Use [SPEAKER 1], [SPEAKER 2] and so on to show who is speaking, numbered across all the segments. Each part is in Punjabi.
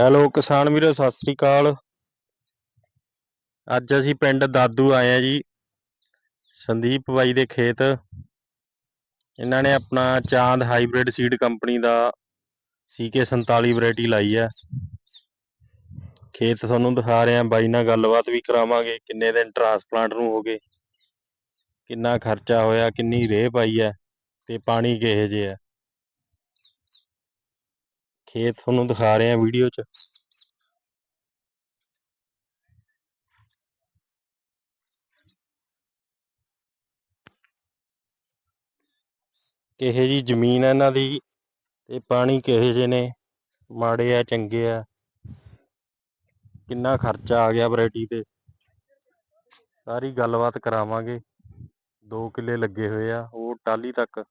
[SPEAKER 1] ਹੈਲੋ, ਕਿਸਾਨ ਵੀਰੋ, ਸਤਿ ਸ੍ਰੀ ਅਕਾਲ। ਅੱਜ ਅਸੀਂ ਪਿੰਡ ਦਾਦੂ ਆਏ ਆ ਜੀ, ਸੰਦੀਪ ਬਾਈ ਦੇ ਖੇਤ। ਇਹਨਾਂ ਨੇ ਆਪਣਾ ਚਾਂਦ ਹਾਈਬ੍ਰਿਡ ਸੀਡ ਕੰਪਨੀ ਦਾ ਸੀਕੇ 47 ਵੈਰਾਈਟੀ ਲਾਈ ਹੈ। ਖੇਤ ਤੁਹਾਨੂੰ ਦਿਖਾ ਰਹੇ ਆ ਬਾਈ ਨਾਲ ਗੱਲਬਾਤ ਵੀ ਕਰਾਵਾਂਗੇ, ਕਿੰਨੇ ਦਿਨ ਟਰਾਂਸਪਲਾਂਟ ਨੂੰ ਹੋ ਗਏ, ਕਿੰਨਾ ਖਰਚਾ ਹੋਇਆ, ਕਿੰਨੀ ਰੇਹ ਪਾਈ ਹੈ, ਤੇ ਪਾਣੀ ਕਿਹੋ ਜਿਹਾ ਹੈ। ਖੇਤ ਤੁਹਾਨੂੰ ਦਿਖਾ ਰਹੇ ਆ ਵੀਡੀਓ 'ਚ। ਕਿਹੇ ਜੀ ਜ਼ਮੀਨ ਹੈ ਇਹਨਾਂ ਦੀ ਤੇ ਪਾਣੀ ਕਿਹੇ ਜਿਹੇ ਨੇ, ਮਾੜੇ ਆ, ਚੰਗੇ ਆ? ਕਿੰਨਾ ਖਰਚਾ ਆ ਗਿਆ ਵੈਰਾਈਟੀ ਤੇ? ਸਾਰੀ ਗੱਲਬਾਤ ਕਰਾਵਾਂਗੇ। 2 ਕਿੱਲੇ ਲੱਗੇ ਹੋਏ ਆ ਉਹ ਟਾਲੀ ਤੱਕ।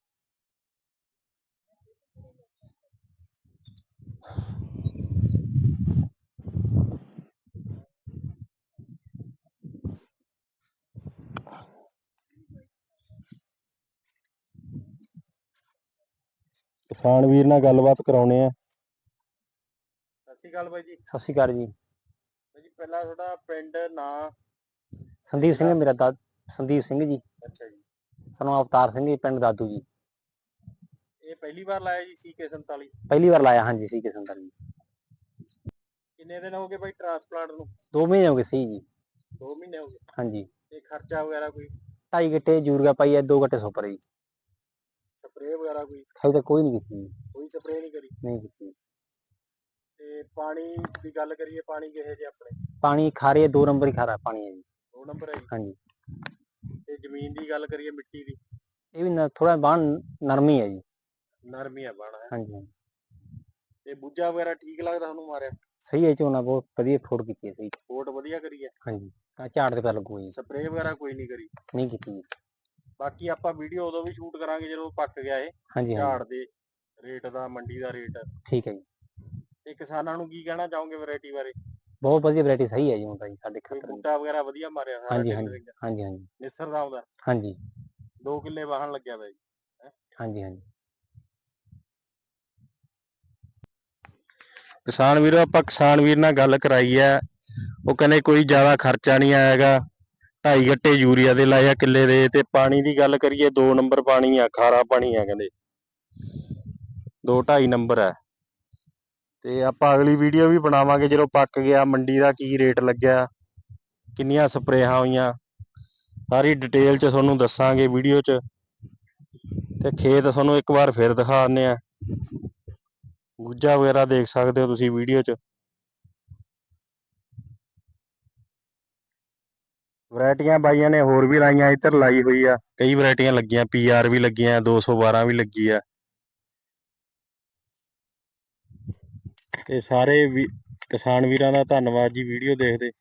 [SPEAKER 1] ਕਿਸਾਨ ਵੀਰ ਨਾਲ ਗੱਲਬਾਤ ਕਰਾਉਣੇ ਆ। ਸਤਿ ਸ਼੍ਰੀ ਅਕਾਲ ਬਾਈ ਜੀ।
[SPEAKER 2] ਸਤਿ ਸ਼੍ਰੀ ਅਕਾਲ ਜੀ।
[SPEAKER 1] ਬਾਈ ਜੀ ਪਹਿਲਾਂ ਤੁਹਾਡਾ ਪਿੰਡ ਨਾਂ।
[SPEAKER 2] ਸੰਦੀਪ ਸਿੰਘ ਮੇਰਾ ਦਾ ਸੰਦੀਪ ਸਿੰਘ ਜੀ।
[SPEAKER 1] ਅੱਛਾ ਜੀ।
[SPEAKER 2] ਸਾਨੂੰ ਅਵਤਾਰ ਸਿੰਘ ਜੀ ਪਿੰਡ ਦਾਦੂ ਜੀ।
[SPEAKER 1] ਇਹ ਪਹਿਲੀ ਵਾਰ ਲਾਇਆ ਜੀ ਸੀਕੇ 47
[SPEAKER 2] ਪਹਿਲੀ ਵਾਰ ਲਾਇਆ ਹਾਂਜੀ ਸੀ ਕਿਸਮ ਦਾ ਜੀ
[SPEAKER 1] ਕਿੰਨੇ ਦਿਨ ਹੋ ਗਏ ਬਾਈ ਟਰਾਂਸਪਲਾਂਟ ਨੂੰ?
[SPEAKER 2] ਦੋ ਮਹੀਨੇ ਹੋ ਗਏ ਸੀ ਜੀ।
[SPEAKER 1] 2 ਮਹੀਨੇ ਹੋ ਗਏ।
[SPEAKER 2] ਹਾਂਜੀ।
[SPEAKER 1] ਤੇ ਖਰਚਾ ਵਗੈਰਾ ਕੋਈ?
[SPEAKER 2] ਢਾਈ ਗੱਟੇ ਯੂਰੀਆ ਪਾਈ ਹੈ ਦੋ ਗੱਟੇ ਸੁਪਰ ਜੀ
[SPEAKER 1] ਸਪਰੇਅ ਵਗੈਰਾ ਕੋਈ
[SPEAKER 2] ਹਜੇ ਤੱਕ ਕੋਈ ਨਹੀਂ ਕੀਤੀ ਜੀ,
[SPEAKER 1] ਕੋਈ ਸਪਰੇਅ ਨਹੀਂ ਕਰੀ
[SPEAKER 2] ਨਹੀਂ ਕੀਤੀ
[SPEAKER 1] ਤੇ ਪਾਣੀ ਦੀ ਗੱਲ ਕਰੀਏ ਪਾਣੀ ਕਿਹੇ ਜੇ ਆਪਣੇ
[SPEAKER 2] ਪਾਣੀ ਖਾਰੇ ਦੋ ਨੰਬਰ ਹੀ ਖਾਰਾ ਪਾਣੀ ਹੈ ਜੀ
[SPEAKER 1] ਦੋ ਨੰਬਰ ਹੈ ਜੀ
[SPEAKER 2] ਹਾਂਜੀ
[SPEAKER 1] ਤੇ ਜ਼ਮੀਨ ਦੀ ਗੱਲ ਕਰੀਏ ਮਿੱਟੀ ਦੀ
[SPEAKER 2] ਇਹ ਵੀ ਥੋੜਾ ਬਾਣ ਨਰਮੀ ਹੈ ਜੀ
[SPEAKER 1] ਨਰਮੀ ਆ ਬਾਣਾ ਹੈ
[SPEAKER 2] ਹਾਂਜੀ ਹਾਂਜੀ।
[SPEAKER 1] ਤੇ ਬੁੱਝਾ ਵਗੈਰਾ ਠੀਕ ਲੱਗਦਾ ਤੁਹਾਨੂੰ ਮਾਰਿਆ
[SPEAKER 2] ਸਹੀ ਹੈ ਝੋਨਾ ਬਹੁਤ ਵਧੀਆ ਫੋੜ ਕੀਤੀ ਹੈ ਸਹੀ
[SPEAKER 1] ਕੋਟ ਵਧੀਆ ਕਰੀ ਹੈ
[SPEAKER 2] ਹਾਂਜੀ ਤਾਂ ਝਾੜ ਤੇ ਪੈ ਲੱਗੂ ਜੀ
[SPEAKER 1] ਸਪਰੇਅ ਵਗੈਰਾ ਕੋਈ ਨਹੀਂ ਕਰੀ
[SPEAKER 2] ਨਹੀਂ ਕੀਤੀ ਜੀ
[SPEAKER 1] ਬਾਕੀ ਆਪਾਂ ਵੀਡੀਓ ਉਦੋਂ ਵੀ ਸ਼ੂਟ ਕਰਾਂਗੇ ਜਦੋਂ ਪੱਕ ਗਿਆ ਇਹ
[SPEAKER 2] ਹਾਂਜੀ
[SPEAKER 1] ਝਾੜ ਦੇ ਰੇਟ ਦਾ ਮੰਡੀ ਦਾ ਰੇਟ।
[SPEAKER 2] ਠੀਕ ਹੈ ਜੀ।
[SPEAKER 1] ਤੇ ਕਿਸਾਨਾਂ ਨੂੰ ਕੀ ਕਹਿਣਾ ਚਾਹੋਗੇ ਵੈਰਾਈਟੀ ਬਾਰੇ?
[SPEAKER 2] ਬਹੁਤ ਵਧੀਆ ਵੈਰਾਈਟੀ ਸਹੀ ਹੈ ਜੀ ਹੁਣ ਤਾਂ ਜੀ ਸਾਡੇ ਖੇਤਰ ਵਿੱਚ
[SPEAKER 1] ਬੂਟਾ ਵਗੈਰਾ ਵਧੀਆ ਮਾਰਿਆ ਸਾਰਾ
[SPEAKER 2] ਹਾਂਜੀ, ਹਾਂਜੀ। ਹਾਂਜੀ ਹਾਂਜੀ।
[SPEAKER 1] ਨਿੱਸਰ ਦਾ? ਆਉਂਦਾ
[SPEAKER 2] ਹਾਂਜੀ।
[SPEAKER 1] 2 ਕਿੱਲੇ ਵਾਹਣ ਲੱਗਿਆ ਬਾਈ
[SPEAKER 2] ਹਾਂਜੀ ਹਾਂਜੀ।
[SPEAKER 1] ਕਿਸਾਨ ਵੀਰੋ ਆਪਾਂ ਕਿਸਾਨ ਵੀਰ ਨਾਲ ਗੱਲ ਕਰਾਈ ਹੈ। ਉਹ ਕਹਿੰਦੇ ਕੋਈ ਜ਼ਿਆਦਾ ਖਰਚਾ ਨਹੀਂ ਆਏਗਾ ਢਾਈ ਗੱਟੇ ਯੂਰੀਆ ਦੇ ਲਾਇਆ ਕਿੱਲੇ ਦੇ ਤੇ ਪਾਣੀ ਦੀ ਗੱਲ ਕਰੀਏ 2 ਨੰਬਰ ਪਾਣੀ ਆ, ਖਾਰਾ ਪਾਣੀ ਆ ਕਹਿੰਦੇ। 2 2.5 ਨੰਬਰ ਹੈ ਤੇ ਆਪਾਂ ਅਗਲੀ ਵੀਡੀਓ ਵੀ ਬਣਾਵਾਂਗੇ ਜਦੋਂ ਪੱਕ ਗਿਆ ਮੰਡੀ ਦਾ ਕੀ ਰੇਟ ਲੱਗਿਆ, ਕਿੰਨੀਆਂ ਸਪਰੇਹਾਂ ਹੋਈਆਂ। ਸਾਰੀ ਡਿਟੇਲ ਚ ਤੁਹਾਨੂੰ ਦੱਸਾਂਗੇ ਵੀਡੀਓ ਚ। ਤੇ ਖੇਤ ਤੁਹਾਨੂੰ ਇੱਕ ਵਾਰ ਫਿਰ ਦਿਖਾ ਦਿੰਦੇ ਆ। ਗੁੱਜਾ ਵਗੈਰਾ ਦੇਖ ਸਕਦੇ ਹੋ ਤੁਸੀਂ ਵੀਡੀਓ 'ਚ। ਵੈਰਾਈਟੀਆਂ ਬਾਈਆਂ ਨੇ ਹੋਰ ਵੀ ਲਾਈਆਂ, ਇੱਧਰ ਲਾਈ ਹੋਈ ਆ। ਕਈ ਵੈਰਾਈਟੀਆਂ ਲੱਗੀਆਂ ਪੀਆਰ ਵੀ ਲੱਗੀਆਂ 212 ਵੀ ਲੱਗੀ ਆ। ਤੇ ਸਾਰੇ ਵੀ ਕਿਸਾਨ ਵੀਰਾਂ ਦਾ ਧੰਨਵਾਦ ਜੀ, ਵੀਡੀਓ ਦੇਖਦੇ।